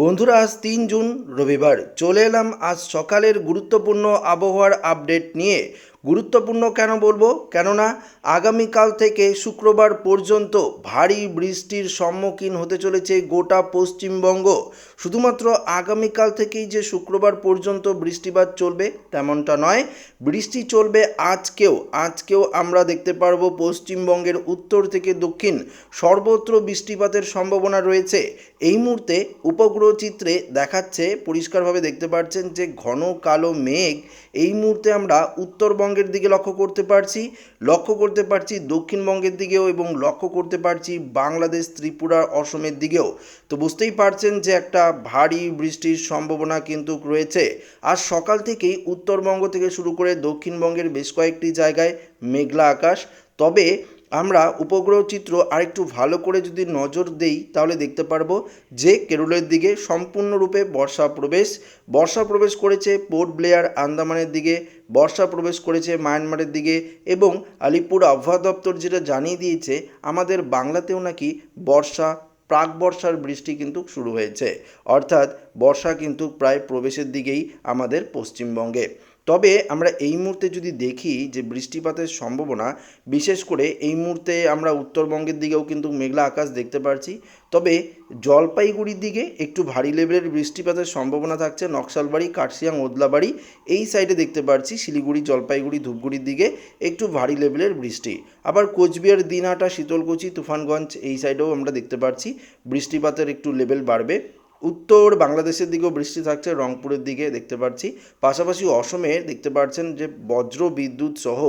বন্ধুরা আজ তিন জুন রবিবার। চলে এলাম আজ সকালের গুরুত্বপূর্ণ আবহাওয়ার আপডেট নিয়ে। গুরুত্বপূর্ণ কেন বলব? কেননা আগামীকাল থেকে শুক্রবার পর্যন্ত ভারী বৃষ্টির সম্মুখীন হতে চলেছে গোটা পশ্চিমবঙ্গ। শুধুমাত্র আগামীকাল থেকেই যে শুক্রবার পর্যন্ত বৃষ্টিপাত চলবে তেমনটা নয়, বৃষ্টি চলবে আজকেও। আজকেও আমরা দেখতে পারব পশ্চিমবঙ্গের উত্তর থেকে দক্ষিণ সর্বত্র বৃষ্টিপাতের সম্ভাবনা রয়েছে। এই মুহূর্তে উপগ্রহ চিত্রে দেখাচ্ছে, পরিষ্কারভাবে দেখতে পাচ্ছেন যে ঘন কালো মেঘ। এই মুহূর্তে আমরা উত্তরবঙ্গের দিকে লক্ষ্য করতে পারছি, লক্ষ্য করতে পারছি দক্ষিণবঙ্গের দিকেও এবং লক্ষ্য করতে পারছি বাংলাদেশ, ত্রিপুরা, অসমের দিকেও। তো বুঝতেই পারছেন যে একটা ভারী বৃষ্টির সম্ভাবনা কিন্তু রয়েছে। আজ সকাল থেকেই উত্তরবঙ্গ থেকে শুরু করে দক্ষিণবঙ্গের বেশ কয়েকটি জায়গায় মেঘলা আকাশ। তবে আমরা উপগ্রহ চিত্র আরেকটু ভালো করে যদি নজর দেই, তাহলে দেখতে পারব যে কেরলের দিকে সম্পূর্ণরূপে বর্ষা প্রবেশ। বর্ষা প্রবেশ করেছে পোর্ট ব্লেয়ার আন্দামানের দিকে, বর্ষা প্রবেশ করেছে মায়ানমারের দিকে এবং আলিপুর আবহাওয়া দপ্তর যেটা জানিয়ে দিয়েছে, আমাদের বাংলাতেও নাকি বর্ষা, প্রাক বর্ষার বৃষ্টি কিন্তু শুরু হয়েছে। অর্থাৎ বর্ষা কিন্তু প্রায় প্রবেশের দিকেই আমাদের পশ্চিমবঙ্গে। তবে আমরা এই মুহূর্তে যদি দেখি যে বৃষ্টিপাতের সম্ভাবনা, বিশেষ করে এই মুহূর্তে আমরা উত্তরবঙ্গের দিকেও কিন্তু মেঘলা আকাশ দেখতে পাচ্ছি তবে জলপাইগুড়ির দিকে একটু ভারী লেভেলের বৃষ্টিপাতের সম্ভাবনা থাকছে। নকশালবাড়ি, কার্শিয়াং, ওদলাবাড়ি এই সাইডে দেখতে পাচ্ছি শিলিগুড়ি, জলপাইগুড়ি, ধূপগুড়ির দিকে একটু ভারী লেভেলের বৃষ্টি। আবার কোচবিহার, দিনহাটা, শীতলকুচি, তুফানগঞ্জ এই সাইডেও আমরা দেখতে পাচ্ছি বৃষ্টিপাতের একটু লেভেল বাড়বে। উত্তর বাংলাদেশের দিকেও বৃষ্টি থাকছে, রংপুরের দিকে দেখতে পাচ্ছি পাশাপাশি অসমে দেখতে পাচ্ছেন যে বজ্র বিদ্যুৎ সহ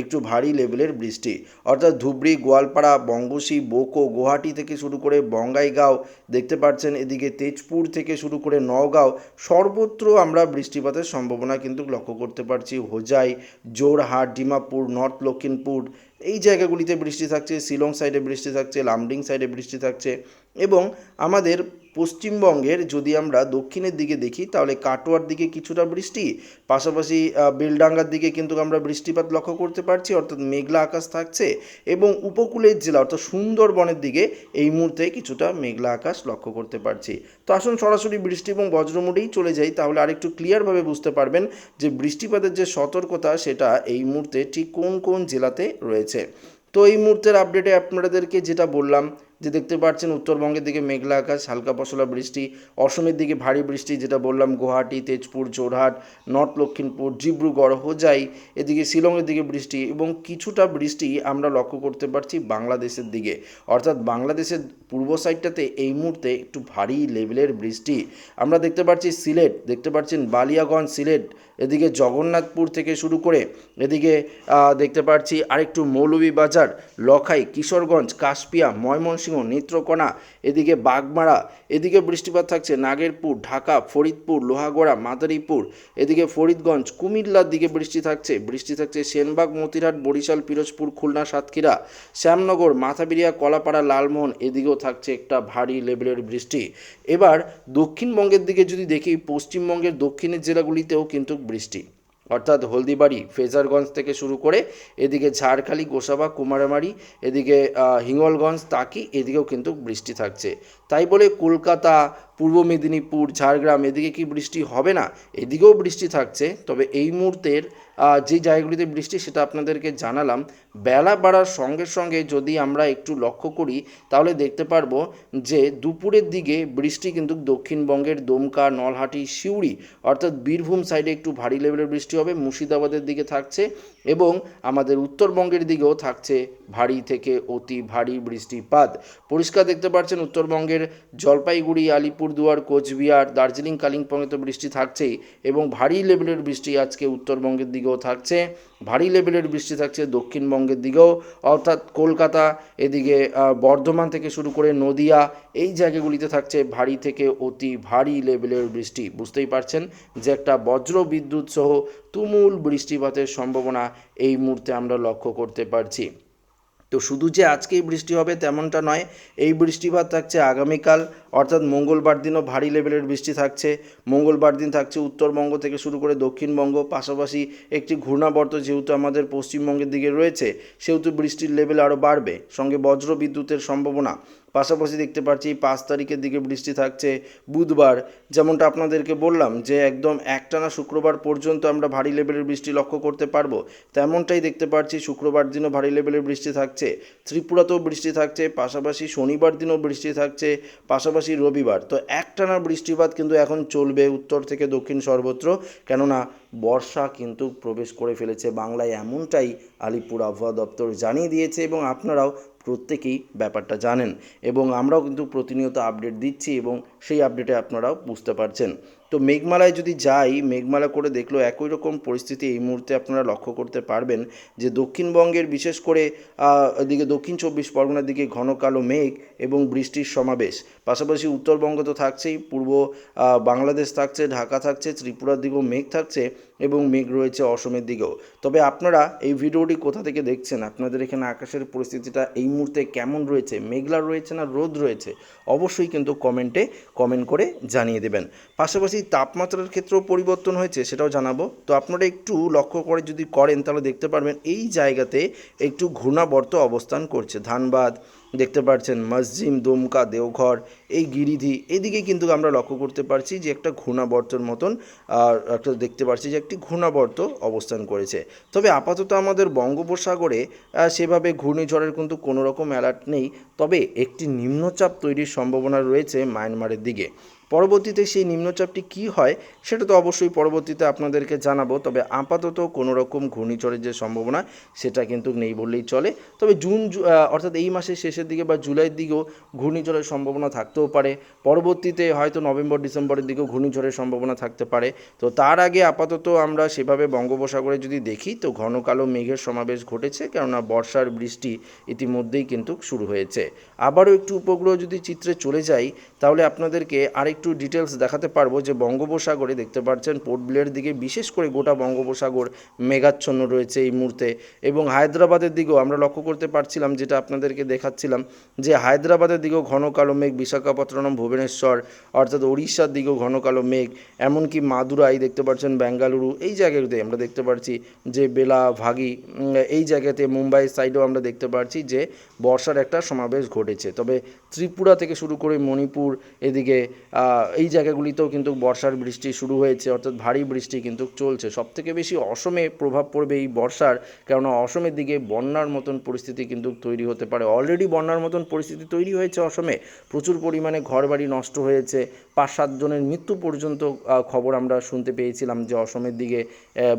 একটু ভারী লেভেলের বৃষ্টি। অর্থাৎ ধুবড়ি, গোয়ালপাড়া বঙ্গশী বোকো, গুয়াহাটি থেকে শুরু করে বঙ্গাইগাঁও দেখতে পাচ্ছেন এদিকে তেজপুর থেকে শুরু করে নওগাঁও, সর্বত্র আমরা বৃষ্টিপাতের সম্ভাবনা কিন্তু লক্ষ্য করতে পারছি। হোজাই জোরহাট ডিমাপুর, নর্থ লক্ষিমপুর এই জায়গাগুলিতে বৃষ্টি থাকছে, শিলং সাইডে বৃষ্টি থাকছে, লামডিং সাইডে বৃষ্টি থাকছে এবং আমাদের পশ্চিমবঙ্গের যদি আমরা দক্ষিণের দিকে দেখি, তাহলে কাটোয়ার দিকে কিছুটা বৃষ্টি, পাশাপাশি বেলডাঙ্গার দিকে কিন্তু আমরা বৃষ্টিপাত লক্ষ্য করতে পারছি, অর্থাৎ মেঘলা আকাশ থাকছে এবং উপকূলের জেলা অর্থাৎ সুন্দরবনের দিকে এই মুহূর্তে কিছুটা মেঘলা আকাশ লক্ষ্য করতে পারছি। তো আসুন সরাসরি বৃষ্টি এবং বজ্রমুড়েই চলে যাই, তাহলে আরেকটু ক্লিয়ারভাবে বুঝতে পারবেন যে বৃষ্টিপাতের যে সতর্কতা, সেটা এই মুহূর্তে ঠিক কোন কোন জেলাতে রয়েছে। তো এই মুহূর্তের আপডেটে আপনাদেরকে যেটা বললাম, যে দেখতে পাচ্ছেন উত্তরবঙ্গের দিকে মেঘলা আকাশ, হালকা পশলা বৃষ্টি, অসমের দিকে ভারী বৃষ্টি, যেটা বললাম গুয়াহাটি, তেজপুর জোরহাট নর্থ লক্ষিমপুর, ডিব্রুগড়, হোজাই, এদিকে শিলংয়ের দিকে বৃষ্টি এবং কিছুটা বৃষ্টি আমরা লক্ষ্য করতে পারছি বাংলাদেশের দিকে। অর্থাৎ বাংলাদেশের পূর্ব সাইডটাতে এই মুহূর্তে একটু ভারী লেভেলের বৃষ্টি। আমরা দেখতে পাচ্ছি সিলেট, দেখতে পাচ্ছেন বালিয়াগঞ্জ, সিলেট, এদিকে জগন্নাথপুর থেকে শুরু করে এদিকে দেখতে পাচ্ছি আরেকটু মৌলভীবাজার লখাই, কিশোরগঞ্জ, কাশপিয়া, ময়মনসিংহ, নেত্রকোনা, এদিকে বাগমারা, এদিকে বৃষ্টিপাত থাকছে নাগেরপুর, ঢাকা, ফরিদপুর, লোহাগড়া, মাদারীপুর, এদিকে ফরিদগঞ্জ, কুমিল্লার দিকে বৃষ্টি থাকছে বৃষ্টি থাকছে সেনবাগ, মতিরহাট, বরিশাল, পিরোজপুর, খুলনা, সাতক্ষীরা, শ্যামনগর, মাথাবিরিয়া, কলাপাড়া, লালমোহন, এদিকেও থাকছে একটা ভারী লেভেলের বৃষ্টি। এবার দক্ষিণবঙ্গের দিকে যদি দেখি, পশ্চিমবঙ্গের দক্ষিণের জেলাগুলিতেও কিন্তু বৃষ্টি। অর্থাৎ হলদিবাড়ি, ফেজারগঞ্জ থেকে শুরু করে এদিকে ঝাড়খালি, গোসাবা, কুমারামারি, এদিকে হিঙ্গলগঞ্জ তাকি এদিকেও কিন্তু বৃষ্টি থাকছে। তাই বলে কলকাতা পূর্ব মেদিনীপুর, ঝাড়গ্রাম, এদিকে কি বৃষ্টি হবে না? এদিকেও বৃষ্টি থাকছে, তবে এই মুহূর্তের যে জায়গাগুলিতে বৃষ্টি সেটা আপনাদেরকে জানালাম। বেলা বাড়ার সঙ্গে সঙ্গে যদি আমরা একটু লক্ষ্য করি, তাহলে দেখতে পারব যে দুপুরের দিকে বৃষ্টি কিন্তু দক্ষিণবঙ্গের দমকা, নলহাটি, সিউড়ি, অর্থাৎ বীরভূম সাইডে একটু ভারী লেভেলের বৃষ্টি হবে, মুর্শিদাবাদের দিকে থাকছে এবং আমাদের উত্তরবঙ্গের দিকেও থাকছে ভারী থেকে অতি ভারী বৃষ্টিপাত। পরিষ্কার দেখতে পাচ্ছেন উত্তরবঙ্গের জলপাইগুড়ি আলিপুরদুয়ার কোচবিহার, দার্জিলিং, কালিম্পংয়ে তো বৃষ্টি থাকছেই এবং ভারী লেভেলের বৃষ্টি আজকে উত্তরবঙ্গের দিকেও থাকছে। ভারী লেভেলের বৃষ্টি থাকছে দক্ষিণবঙ্গের দিকেও, অর্থাৎ কলকাতা, এদিকে বর্ধমান থেকে শুরু করে নদিয়া, এই জায়গাগুলিতে থাকছে ভারী থেকে অতি ভারী লেভেলের বৃষ্টি। বুঝতেই পারছেন যে একটা বজ্র বিদ্যুৎ সহ তুমুল বৃষ্টিপাতের সম্ভাবনা এই মুহূর্তে আমরা লক্ষ্য করতে পারছি। তো শুধু যে আজকেই বৃষ্টি হবে তেমনটা নয়, এই বৃষ্টিপাত থাকছে আগামীকাল, অর্থাৎ মঙ্গলবার দিনও ভারী লেভেলের বৃষ্টি থাকছে। মঙ্গলবার দিন থাকছে উত্তরবঙ্গ থেকে শুরু করে দক্ষিণবঙ্গ, পাশাপাশি একটি ঘূর্ণাবর্ত যেহেতু আমাদের পশ্চিমবঙ্গের দিকে রয়েছে, সেহেতু বৃষ্টির লেভেল আরও বাড়বে। সঙ্গে বজ্র বিদ্যুতের সম্ভাবনা। পাশাপাশি দেখতে পাচ্ছি পাঁচ তারিখের দিকে বৃষ্টি থাকছে বুধবার। যেমনটা আপনাদেরকে বললাম যে একদম একটানা শুক্রবার পর্যন্ত আমরা ভারী লেভেলের বৃষ্টি লক্ষ্য করতে পারব। তেমনটাই দেখতে পাচ্ছি শুক্রবার দিনও ভারী লেভেলের বৃষ্টি থাকছে। ত্রিপুরাতেও বৃষ্টি থাকছে, পাশাপাশি শনিবার দিনও বৃষ্টি থাকছে, পাশাপাশি রবিবার। তো একটানা বৃষ্টিপাত কিন্তু এখন চলবে উত্তর থেকে দক্ষিণ সর্বত্র। কেননা বর্ষা কিন্তু প্রবেশ করে ফেলেছে বাংলায়, এমনটাই আলিপুর আবহাওয়া দপ্তর জানিয়ে দিয়েছে এবং আপনারাও প্রত্যেকেই ব্যাপারটা জানেন এবং আমরাও কিন্তু প্রতিনিয়ত আপডেট দিচ্ছি এবং সেই আপডেটে আপনারাও বুঝতে পারছেন। তো মেঘমালায় যদি যাই, মেঘমালা করে দেখল একই রকম পরিস্থিতি এই মুহূর্তে আপনারা লক্ষ্য করতে পারবেন যে দক্ষিণবঙ্গের বিশেষ করে এদিকে দক্ষিণ চব্বিশ পরগনার দিকে ঘন কালো মেঘ এবং বৃষ্টির সমাবেশ। পাশাপাশি উত্তরবঙ্গ তো থাকছেই, পূর্ব বাংলাদেশ থাকছে, ঢাকা থাকছে, ত্রিপুরার দিকেও মেঘ থাকছে এবং মেঘ রয়েছে অসমের দিকেও। তবে আপনারা এই ভিডিওটি কোথা থেকে দেখছেন? আপনাদের এখানে আকাশের পরিস্থিতিটা এই মুহূর্তে কেমন রয়েছে? মেঘলা রয়েছে না রোদ রয়েছে? অবশ্যই কিন্তু কমেন্টে কমেন্ট করে জানিয়ে দেবেন। পাশাপাশি তাপমাত্রার ক্ষেত্রেও পরিবর্তন হয়েছে, সেটাও জানাব। তো আপনারা একটু লক্ষ্য করে যদি করেন, তাহলে দেখতে পারবেন এই জায়গাতে একটু ঘূর্ণাবর্ত অবস্থান করছে। ধানবাদ দেখতে পাচ্ছেন মসজিম দুমকা, দেওঘর, এই গিরিধি, এদিকে কিন্তু আমরা লক্ষ্য করতে পারছি যে একটা ঘূর্ণাবর্তর মতন একটা দেখতে পাচ্ছি যে একটি ঘূর্ণাবর্ত অবস্থান করেছে। তবে আপাতত আমাদের বঙ্গোপসাগরে সেভাবে ঘূর্ণিঝড়ের কিন্তু কোনো রকম অ্যালার্ট নেই। তবে একটি নিম্নচাপ তৈরির সম্ভাবনা রয়েছে মায়ানমারের দিকে। পরবর্তীতে সেই নিম্নচাপটি কি হয়, সেটা তো অবশ্যই পরবর্তীতে আপনাদেরকে জানাব। তবে আপাতত কোনো রকম ঘূর্ণিঝড়ের যে সম্ভাবনা, সেটা কিন্তু নেই বললেই চলে। তবে জুন অর্থাৎ এই মাসের শেষের দিকে বা জুলাইয়ের দিকেও ঘূর্ণিঝড়ের সম্ভাবনা থাকতেও পারে। পরবর্তীতে হয়তো নভেম্বর, ডিসেম্বরের দিকেও ঘূর্ণিঝড়ের সম্ভাবনা থাকতে পারে। তো তার আগে আপাতত আমরা সেভাবে বঙ্গোপসাগরে যদি দেখি, তো ঘন কালো মেঘের সমাবেশ ঘটেছে, কেননা বর্ষার বৃষ্টি ইতিমধ্যেই কিন্তু শুরু হয়েছে। আবারও একটু উপগ্রহ যদি চিত্রে চলে যাই, তাহলে আপনাদেরকে আরেকটু ডিটেলস দেখাতে পারব যে বঙ্গোপসাগরে দেখতে পাচ্ছেন পোর্ট ব্লেয়ার দিকে বিশেষ করে গোটা বঙ্গোপসাগর মেঘাচ্ছন্ন রয়েছে এই মুহূর্তে। এবং হায়দ্রাবাদের দিকেও আমরা লক্ষ্য করতে পারছিলাম, যেটা আপনাদেরকে দেখাচ্ছিলাম, যে হায়দ্রাবাদের দিকেও ঘন কালো মেঘ, বিশাখাপত্তনম, ভুবনেশ্বর, অর্থাৎ ওড়িশার দিকেও ঘন কালো মেঘ, এমনকি মাদুরাই দেখতে পাচ্ছেন বেঙ্গালুরু, এই জায়গাতে আমরা দেখতে পাচ্ছি যে বেলা ভাগি এই জায়গাতে মুম্বাই সাইডেও আমরা দেখতে পাচ্ছি যে বর্ষার একটা সমাবেশ ঘটেছে। তবে ত্রিপুরা থেকে শুরু করে মণিপুর এদিকে এই জায়গাগুলিতেও কিন্তু বর্ষার বৃষ্টি শুরু হয়েছে, অর্থাৎ ভারী বৃষ্টি কিন্তু চলছে। সব থেকে বেশি অসমে প্রভাব পড়বে এই বর্ষার, কেননা অসমের দিকে বন্যার মতন পরিস্থিতি কিন্তু তৈরি হতে পারে। অলরেডি বন্যার মতন পরিস্থিতি তৈরি হয়েছে অসমে। প্রচুর পরিমাণে ঘরবাড়ি নষ্ট হয়েছে। পাঁচ সাতজনের মৃত্যু পর্যন্ত খবর আমরা শুনতে পেয়েছিলাম যে অসমের দিকে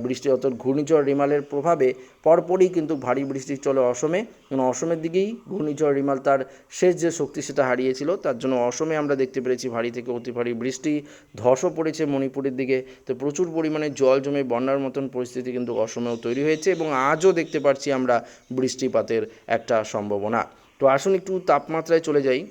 বৃষ্টি, অর্থাৎ ঘূর্ণিঝড় রিমালের প্রভাবে পরপরই কিন্তু ভারী বৃষ্টি চলে অসমে। এবং অসমের দিকেই ঘূর্ণিঝড় রিমাল তার শেষ যে শক্তি সেটা হারিয়েছিল, তার জন্য অসমে আমরা দেখতে পেরেছি ভারী থেকে ভারী বৃষ্টি, ধসও পড়েছে মণিপুরের দিকে। তো প্রচুর পরিমাণে জল জমে বন্যার মতন পরিস্থিতি কিন্তু অসমেও তৈরি হয়েছে এবং আজও দেখতে পাচ্ছি আমরা বৃষ্টিপাতের একটা সম্ভাবনা। তো আসুন একটু তাপমাত্রায় চলে যাই।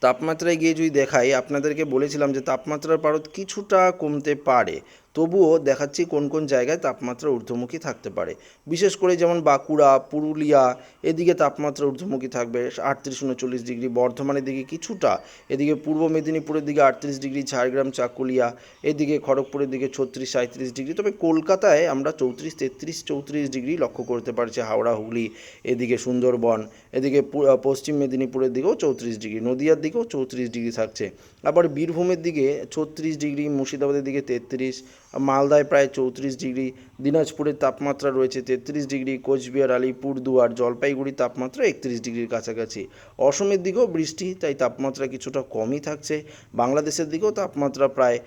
তাপমাত্রায় গিয়ে যদি দেখাই, আপনাদেরকে বলেছিলাম যে তাপমাত্রার পারদ কিছুটা কমতে পারে। তবুও দেখাচ্ছি কোন কোন জায়গায় তাপমাত্রা ঊর্ধ্বমুখী থাকতে পারে। বিশেষ করে যেমন বাঁকুড়া, পুরুলিয়া, এদিকে তাপমাত্রা ঊর্ধ্বমুখী থাকবে আটত্রিশ উনচল্লিশ ডিগ্রি, বর্ধমানের দিকে কিছুটা, এদিকে পূর্ব মেদিনীপুরের দিকে আটত্রিশ ডিগ্রি, ঝাড়গ্রাম, চাকুলিয়া, এদিকে খড়গপুরের দিকে ছত্রিশ সাঁত্রিশ ডিগ্রি। তবে কলকাতায় আমরা চৌত্রিশ, তেত্রিশ, চৌত্রিশ ডিগ্রি লক্ষ্য করতে পারছি, হাওড়া, হুগলি, এদিকে সুন্দরবন, এদিকে পশ্চিম মেদিনীপুরের দিকেও চৌত্রিশ ডিগ্রি, নদিয়ার দিকেও চৌত্রিশ ডিগ্রি থাকছে। আবার বীরভূমের দিকে ছত্রিশ ডিগ্রি, মুর্শিদাবাদের দিকে তেত্রিশ মালদায় প্রায় চৌত্রিশ ডিগ্রি দিনাজপুরের তাপমাত্রা রয়েছে তেত্রিশ ডিগ্রি, কোচবিহার আলিপুরদুয়ার জলপাইগুড়ির তাপমাত্রা একত্রিশ ডিগ্রির কাছাকাছি। অসমের দিকেও বৃষ্টি, তাই তাপমাত্রা কিছুটা কমই থাকছে। বাংলাদেশের দিকেও তাপমাত্রা প্রায়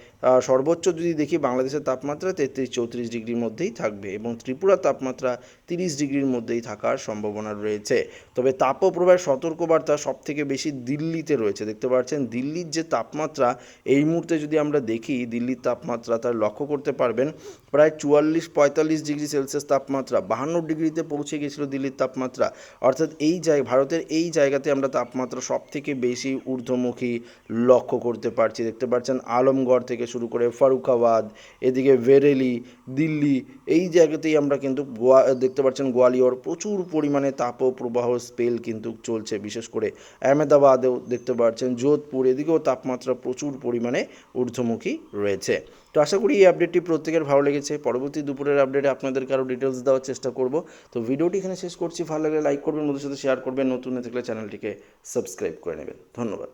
সর্বোচ্চ যদি দেখি, বাংলাদেশের তাপমাত্রা তেত্রিশ, চৌত্রিশ ডিগ্রির মধ্যেই থাকবে এবং ত্রিপুরার তাপমাত্রা তিরিশ ডিগ্রির মধ্যেই থাকার সম্ভাবনা রয়েছে। তবে তাপপ্রবাহের সতর্কবার্তা সব থেকে বেশি দিল্লিতে রয়েছে। দেখতে পাচ্ছেন, দিল্লির যে তাপমাত্রা, এই মুহূর্তে যদি আমরা দেখি, দিল্লির তাপমাত্রা তার লক্ষ্য করতে পারবেন। প্রায় চুয়াল্লিশ পঁয়তাল্লিশ ডিগ্রি সেলসিয়াস তাপমাত্রা, বাহান্ন ডিগ্রিতে পৌঁছে গেছিল দিল্লির তাপমাত্রা। অর্থাৎ এই জায়গা ভারতের এই জায়গাতে আমরা তাপমাত্রা সব থেকে বেশি ঊর্ধ্বমুখী লক্ষ্য করতে পারছি। দেখতে পাচ্ছেন আলমগড় থেকে শুরু করে ফারুখাবাদ, এদিকে বেরেলি, দিল্লি, এই জায়গাতেই আমরা কিন্তু গোয়া, দেখতে পাচ্ছেন গোয়ালিয়র, প্রচুর পরিমাণে তাপপ্রবাহ স্পেল কিন্তু চলছে। বিশেষ করে আহমেদাবাদেও দেখতে পাচ্ছেন, যোধপুর, এদিকেও তাপমাত্রা প্রচুর পরিমাণে ঊর্ধ্বমুখী রয়েছে। তো আশা করি এই আপডেটটি প্রত্যেকের ভালো লেগেছে। পরবর্তী দুপুরের আপডেটে আপনাদেরকে আরও ডিটেলস দেওয়ার চেষ্টা করব। তো ভিডিওটি এখানে শেষ করছি। ভালো লাগলে লাইক করবেন, বন্ধুদের সাথে শেয়ার করবেন। নতুন হয়ে থাকলে চ্যানেলটিকে সাবস্ক্রাইব করে নেবেন। ধন্যবাদ।